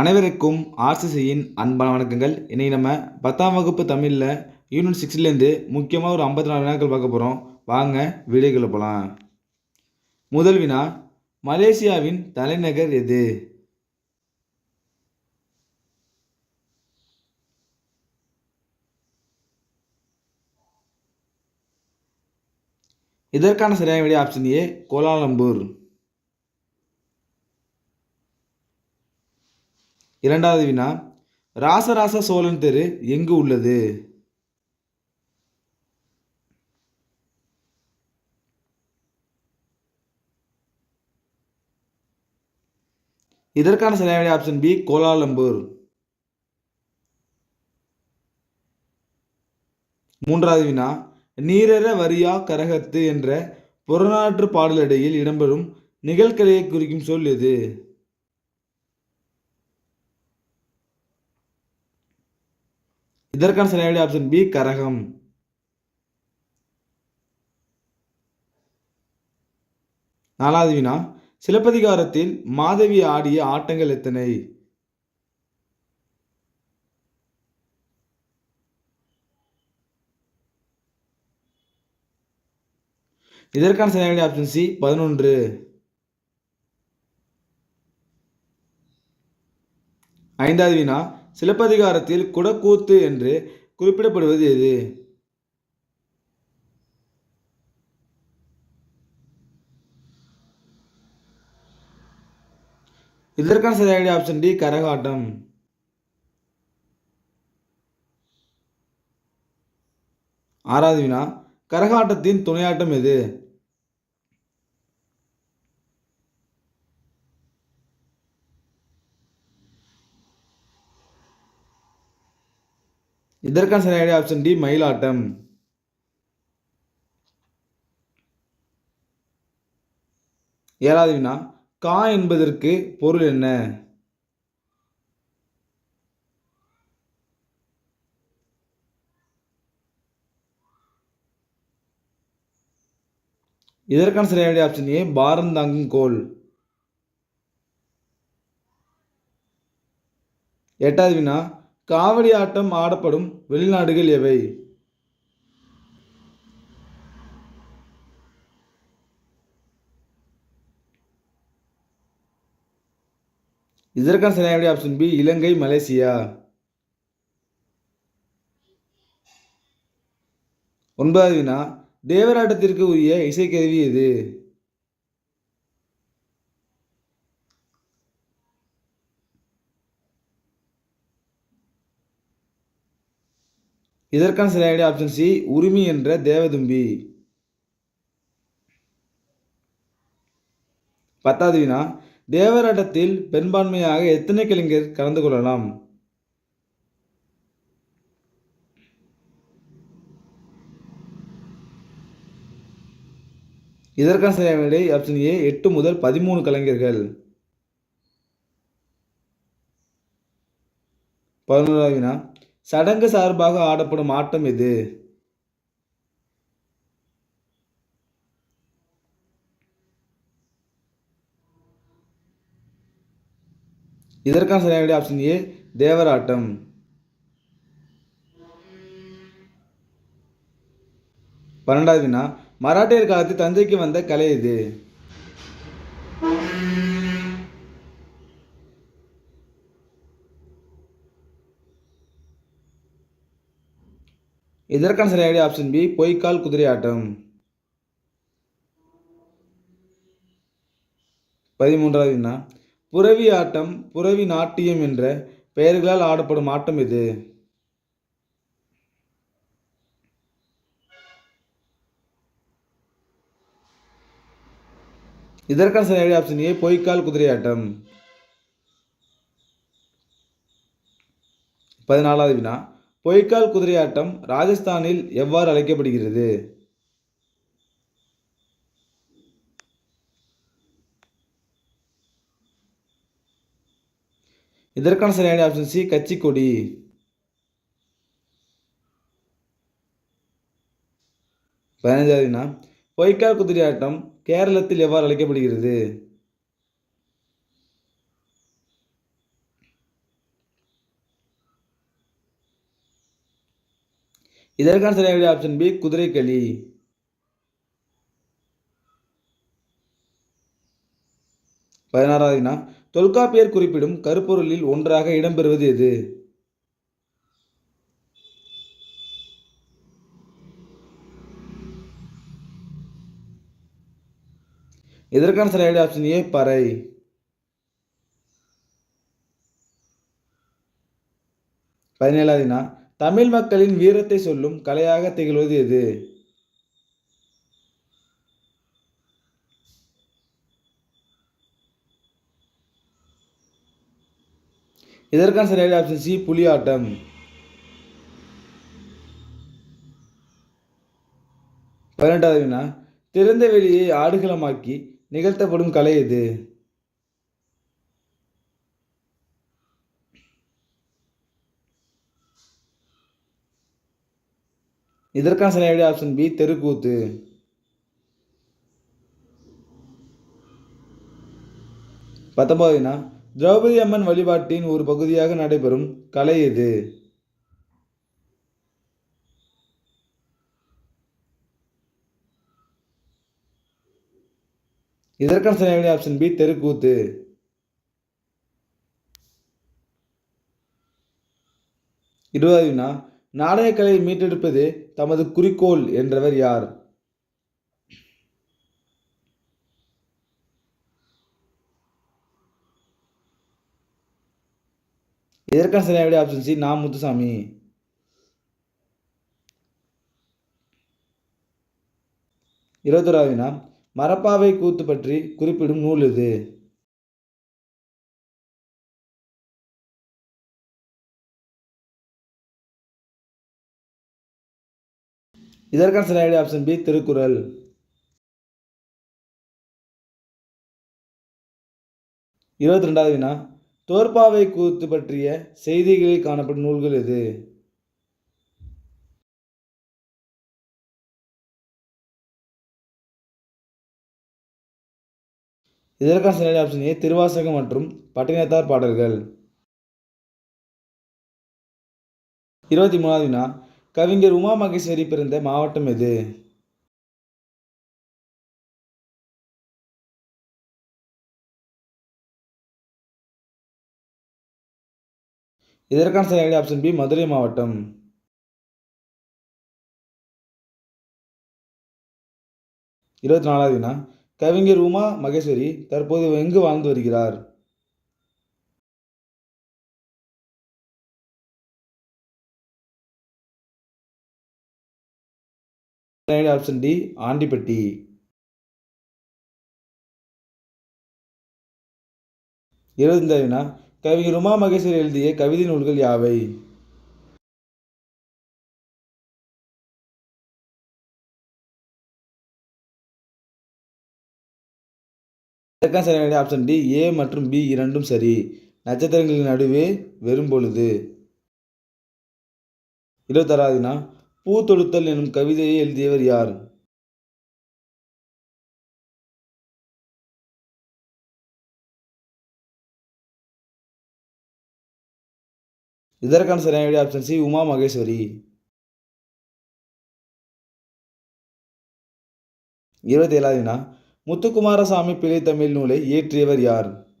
அனைவருக்கும் ஆர்சிசியின் அன்பான வணக்கங்கள். இன்றைக்கி நம்ம பத்தாம் வகுப்பு தமிழில் யூனிட் சிக்ஸ்லேருந்து முக்கியமாக ஒரு ஐம்பத்தி நாலு வினாக்கள் பார்க்க போகிறோம் வாங்க வீடியோக்குள்ள போகலாம் முதல் வினா மலேசியாவின் தலைநகர் எது? இதற்கான சரியான விடை ஆப்ஷன் ஏ கோலாலம்பூர். இரண்டாவது வினா ராசராச சோழன் தெரு எங்கு உள்ளது? இதற்கான சரியான ஆப்ஷன் பி கோலாலம்பூர். மூன்றாவது வினா நீரற வரியா கரகத்து என்ற புறநாற்று பாடலிடையில் இடம்பெறும் நிகழ்கலையை குறிக்கும் சொல் எது? இதற்கான சரியான ஆப்ஷன் பி கரகம். நாலாவது வினா சிலப்பதிகாரத்தில் மாதவி ஆடிய ஆட்டங்கள் எத்தனை? இதற்கான சரியான ஆப்ஷன் சி பதினொன்று. ஐந்தாவது வினா சிலப்பதிகாரத்தில் குடக்கூத்து என்று குறிப்பிடப்படுவது எது? இதற்கான சரியான ஆப்ஷன் டி கரகாட்டம். ஆறாவது வினா கரகாட்டத்தின் துணையாட்டம் எது? இதற்கான சரியான ஆப்ஷன் டி மயிலாட்டம். ஏழாவது வினா கா என்பதற்கு பொருள் என்ன? இதற்கான சரியான ஆப்ஷன் ஏ பாரம் தாங்கும் கோல் எட்டாவது வினா காவடி ஆட்டம் ஆடப்படும் வெளிநாடுகள் எவை? இதற்கான சரியான ஆப்ஷன் பி இலங்கை மலேசியா. ஒன்பதாவது வினா தேவராட்டத்திற்கு உரிய இசைக்கருவி எது? இதற்கான சரியான ஆப்ஷன் சி உரிமை என்ற தேவதும்பி. பத்தாவது வினா தேவராட்டத்தில் பெரும்பான்மையாக எத்தனை கலைஞர் கலந்து கொள்ளலாம்? இதற்கான சரியான விடை ஆப்ஷன் ஏ எட்டு முதல் பதிமூணு கலைஞர்கள். பதினோராவது வினா சடங்கு சார்பாக ஆடப்படும் ஆட்டம் எது? இதற்கான சரியான ஆப்ஷன் ஏ தேவராட்டம். பன்னெண்டாவது வினா மராட்டியர் காலத்தில் தஞ்சைக்கு வந்த கலை இது இதற்கான சரியான ஆப்ஷன் பி பொய்க்கால் குதிரை ஆட்டம். பதிமூன்றாவது வினா புரவி ஆட்டம் புரவி நாட்டியம் என்ற பெயர்களால் ஆடப்படும் ஆட்டம் இது. இதற்கான சரியான ஆப்ஷன் ஏ பொய்க்கால் குதிரை ஆட்டம். பதினாலாவது வினா பொய்க்கால் குதிரையாட்டம் ராஜஸ்தானில் எவ்வாறு அழைக்கப்படுகிறது? இதற்கான சரியான ஆப்ஷன் சி கச்சிக்கொடி. பதினஞ்சாவது பொய்க்கால் குதிரையாட்டம் கேரளத்தில் எவ்வாறு அழைக்கப்படுகிறது? இதற்கான சரியான ஆப்ஷன் பி குதிரைக்களி பதினாறாவது தொல்காப்பியர் குறிப்பிடும் கருப்பொருளில் ஒன்றாக இடம்பெறுவது எது? இதற்கான சரியான ஆப்ஷன் ஏ பறை. பதினேழாவது தமிழ் மக்களின் வீரத்தை சொல்லும் கலையாக திகழ்வது எது? இதற்கான சரியான ஆப்ஷன் சி புலியாட்டம் பதினெட்டாவது வினா திறந்த வெளியை ஆடுகளமாக்கி நிகழ்த்தப்படும் கலை எது? இதற்கான சரியான ஆப்ஷன் பி தெருக்கூத்து. பத்தொன்பது திரௌபதி அம்மன் வழிபாட்டின் ஒரு பகுதியாக நடைபெறும் கலை எது? இதற்கான சரியான ஆப்ஷன் பி தெருக்கூத்து. இருபதாவது வினா நாடகக்கலையை மீட்டெடுப்பது தமது குறிக்கோள் என்றவர் யார்? இதற்கான சரியான ஆப்ஷன் சி நான் முத்துசாமி. இருபத்தொராவது வினா மரப்பாவை கூத்து பற்றி குறிப்பிடும் நூல் இது இதற்கான சரியான ஆப்ஷன் பி திருக்குறள். இருபத்தி ரெண்டாவது வினா. தோற்பாவை கூத்து பற்றிய செய்திகளில் காணப்படும் நூல்கள் எது? இதற்கான சரியான ஆப்ஷன் ஏ திருவாசகம் மற்றும் பட்டினத்தார் பாடல்கள். இருபத்தி மூணாவது வினா. கவிஞர் உமா மகேஸ்வரி பிறந்த மாவட்டம் எது? இதற்கான சரியான ஆப்ஷன் பி மதுரை மாவட்டம். இருபத்தி நாலாவது வினா. கவிஞர் உமா மகேஸ்வரி தற்போது எங்கு வாழ்ந்து வருகிறார்? ஆப்ஷன் டி ஆண்டிப்பட்டி இருபத்தி வினா கவிஞர் உமா மகேஸ்வரி எழுதிய கவிதை நூல்கள் யாவை? இதற்கான சரியான ஆப்ஷன் டி ஏ மற்றும் பி இரண்டும் சரி. நட்சத்திரங்களின் நடுவே வெறும் பொழுது. இருபத்தாறாவதுனா பூ தொடுத்தல் எனும் கவிதையை எழுதியவர் யார்? இதற்கான சரியான விட ஆப்ஷன் சி உமா மகேஸ்வரி. இருபத்தி ஏழாவது முத்துக்குமாரசாமி பிழை தமிழ் நூலை இயற்றியவர் யார்?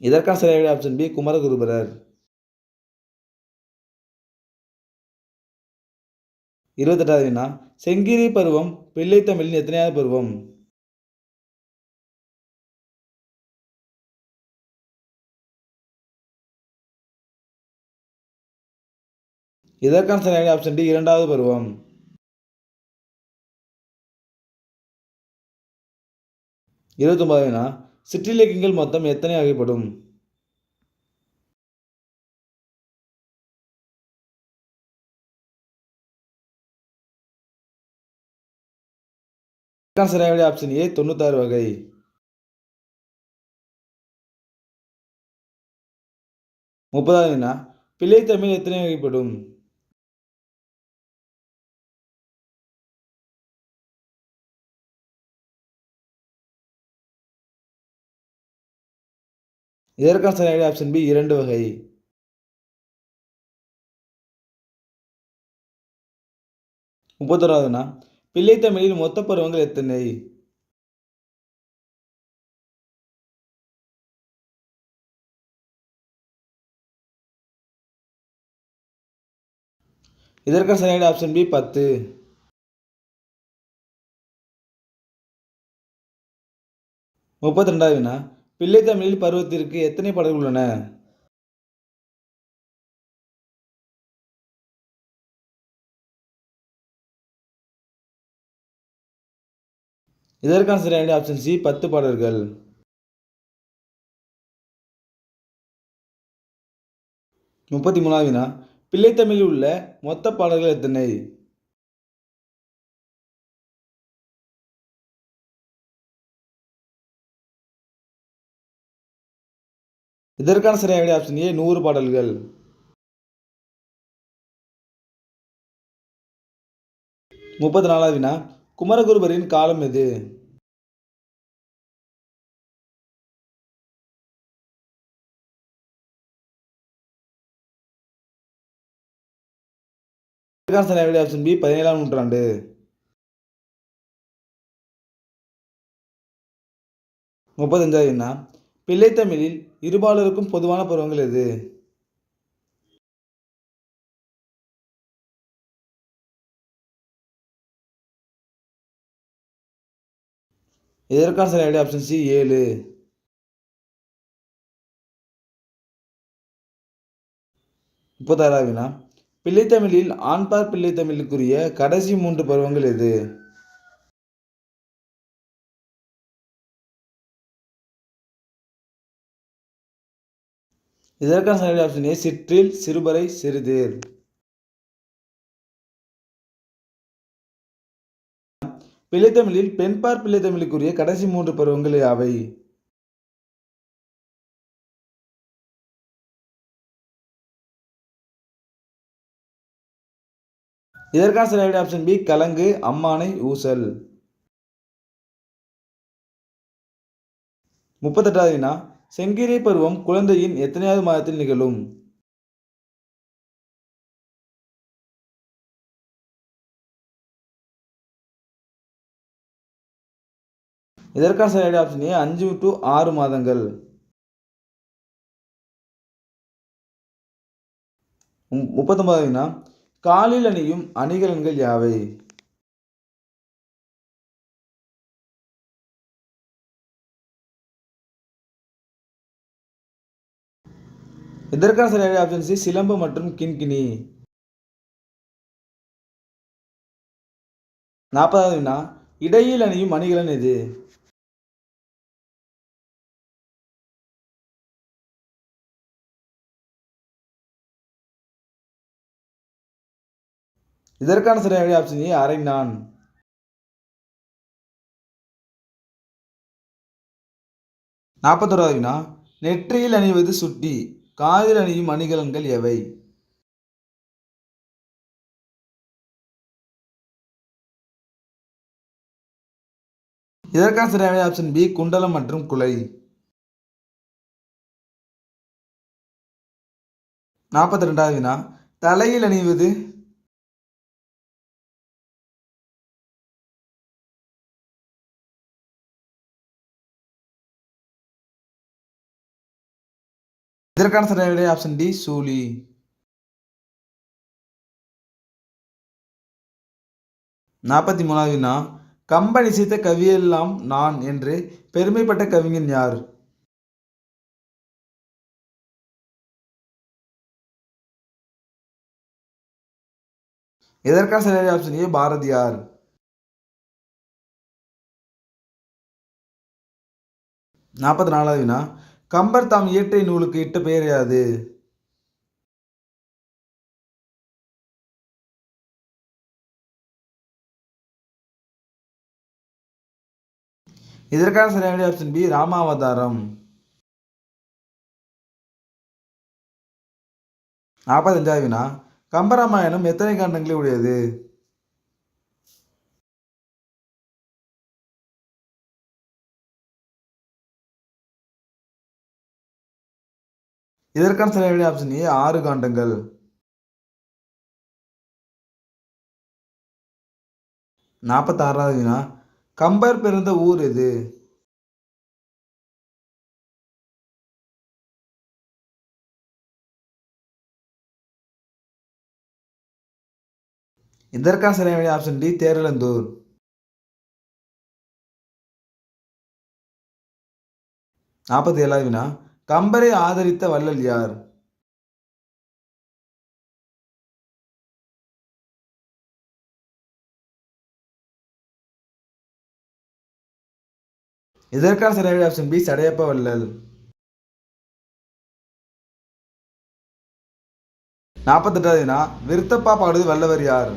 இதற்கான சரியான ஆப்ஷன் பி குமரகுருபரர். இருபத்தெட்டாவது வினா செங்கிரி பருவம் பிள்ளை தமிழின் எத்தனையாவது பருவம்? இதற்கான சரியான ஆப்ஷன் டி இரண்டாவது பருவம். இருபத்தொன்பது வினா சிற்றிலக்கியங்கள் மொத்தம் எத்தனை வகைப்படும் சரியான ஆப்ஷன் ஏ தொண்ணூத்தாறு வகை. முப்பதாவது பிள்ளை தமிழ் எத்தனை வகைப்படும் இதற்கான சரியான ஆப்ஷன் பி இரண்டு வகை. முப்பத்தோராவதுனா பிள்ளைத்தமிழில் மொத்த பருவங்கள் எத்தனை? இதற்கான சரியான ஆப்ஷன் பி பத்து. முப்பத்தி ரெண்டாவது வினா பிள்ளைத்தமிழில் பருவத்திற்கு எத்தனை பாடல்கள் உள்ளன? இதற்கான சரியான ஆப்ஷன் சி பத்து பாடல்கள். முப்பத்தி மூணாவது வினா பிள்ளைத்தமிழில் உள்ள மொத்த பாடல்கள் எத்தனை? இதற்கான சரியான ஆப்ஷன் ஏ நூறு பாடல்கள். முப்பத்தி நாலாவது வினா குமரகுருபரின் காலம் எது? இதற்கான சரியான ஆப்ஷன் பி பதினேழாம் நூற்றாண்டு. முப்பத்தஞ்சாவது வினா பிள்ளைத்தமிழில் இருபாலருக்கும் பொதுவான பருவங்கள் எது? இதற்கான சரியான ஆப்ஷன் சி ஏழு. முப்பத்தாறாவது வினா பிள்ளைத்தமிழில் ஆண்பார் பிள்ளைத்தமிழுக்குரிய கடைசி மூன்று பருவங்கள் எது? இதற்கான சரியான ஆப்ஷன் ஏ சிற்றில் சிறுபறை சிறுதேர். பிள்ளைத்தமிழில் பெண்பார் பிள்ளைத்தமிழுக்குரிய கடைசி மூன்று பருவங்கள் யாவை? இதற்கான சரியான ஆப்ஷன் பி கலங்கு அம்மானை ஊசல். முப்பத்தெட்டாவது வினா செங்கிரி பருவம் குழந்தையின் எத்தனையாவது மாதத்தில் நிகழும்? இதற்கான சரியான ஆப்ஷன் ஏ அஞ்சு டு ஆறு மாதங்கள். மு- காலில் அணியும் அணிகலன்கள் யாவை? இதற்கான சரியான ஆப்ஷன் சி சிலம்பு மற்றும் கின்கினி நாற்பதாவது வினா இடையில் அணியும் அணிகலன் எது? இதற்கான சரியான ஆப்ஷன் ஏ அரைநான் நாற்பத்தோராவது வினா நெற்றியில் அணிவது சுட்டி. காதில் அணியும் அணிகலன்கள் எவை? இதற்கான சரியான ஆப்ஷன் பி குண்டலம் மற்றும் குலை. நாற்பத்தி ரெண்டாவது வினா தலையில் அணிவது இதற்கான சரியான ஆப்ஷன் டி சூலி. நாற்பத்தி மூணாவது வினா. கம்பன் இசைத்த கவியெல்லாம் நான் என்று பெருமைப்பட்ட கவிஞன் யார்? இதற்கான சரியான ஆப்ஷன் ஏ பாரதியார் நாற்பத்தி நாலாவது வினா. கம்பர் தாம் இயற்றிய நூலுக்கு இட்ட பெயர் யாது? இதற்கான சரியான ஆப்ஷன் பி ராமாவதாரம். நாற்பத்தஞ்சாவது வினா கம்பராமாயணம் எத்தனை காண்டங்களை உடையது? இதற்கான சரியான ஆப்ஷன் ஏ ஆறு காண்டங்கள். நாற்பத்தாறாவது வினா கம்பர் பிறந்த ஊர் எது? இதற்கான சரியான ஆப்ஷன் டி தேரலந்தூர். நாற்பத்தி ஏழாவது வினா கம்பரை ஆதரித்த வள்ளல் யார்? இதற்கான சரியான ஆப்ஷன் பி சடையப்ப வள்ளல். நாற்பத்தெட்டாவதுனா விருத்தப்பா பாடுவது வல்லவர் யார்?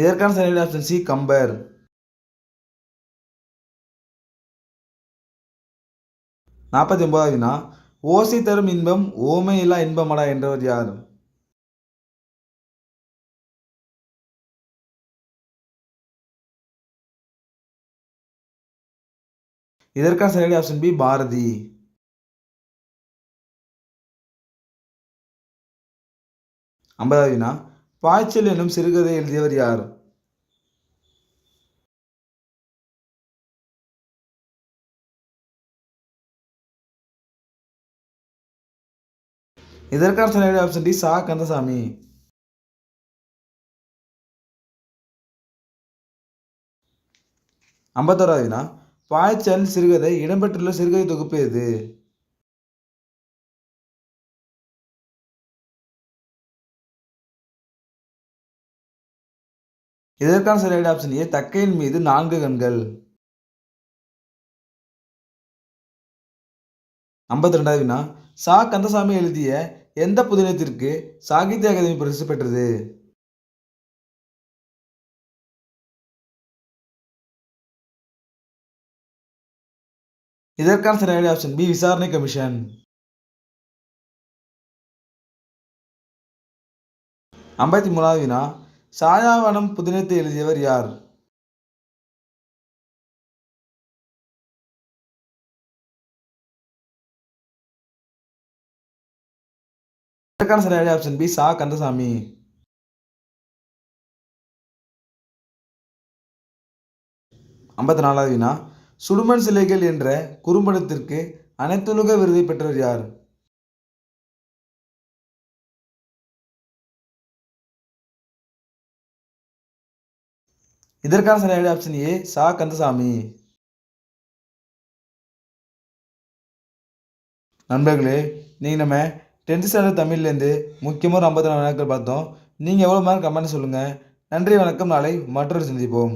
இதற்கான சரியான ஆப்ஷன் சி கம்பர். நாற்பத்தி ஒன்பதாவது வினா ஓசை தரும் இன்பம் ஓமையில்லா இன்பமடா என்றவர் யார்? இதற்கான சரியான ஆப்ஷன் பி பாரதி. ஐம்பதாவது வினா பாய்ச்சல் எனும் சிறுகதை எழுதியவர் யார்? இதற்கான சரியான ஆப்ஷன் டி சா கந்தசாமி. ஐம்பத்தோராவது வினா பாய்ச்சல் சிறுகதை இடம்பெற்றுள்ள சிறுகதை தொகுப்பு எது? இதற்கான சரியான ஆப்ஷன் ஏ? தக்கையின் மீது நான்கு கண்கள். ஐம்பத்தி ரெண்டாவது வினா. சா கந்தசாமி எழுதிய எந்த புதினத்திற்கு சாகித்ய அகாதமி பரிசு பெற்றது? இதற்கான சரியான ஆப்ஷன் பி விசாரணை கமிஷன். ஐம்பத்தி மூணாவது வினா. சாயாவனம் புதினத்தை எழுதியவர் யார்? இதற்கான சரியான ஆப்ஷன் பி சா கந்தசாமி. ஐம்பத்தி நாலாவது வினா. சுடுமண் சிலைகள் என்ற குறும்படத்திற்கு அனைத்துலக விருதை பெற்றவர் யார்? இதற்கான சரியான ஆப்ஷன் ஏ சா கந்தசாமி. நண்பர்களே நீங்கள் நம்ம டென்த் ஸ்டாண்டர்ட் தமிழ்லேருந்து முக்கியமாக ஒரு ஐம்பத்தி நாலு நாட்கள் பார்த்தோம். நீங்கள் எவ்வளோ மார்க் கமெண்ட் சொல்லுங்கள் நன்றி வணக்கம். நாளை மற்றொரு சந்திப்போம்.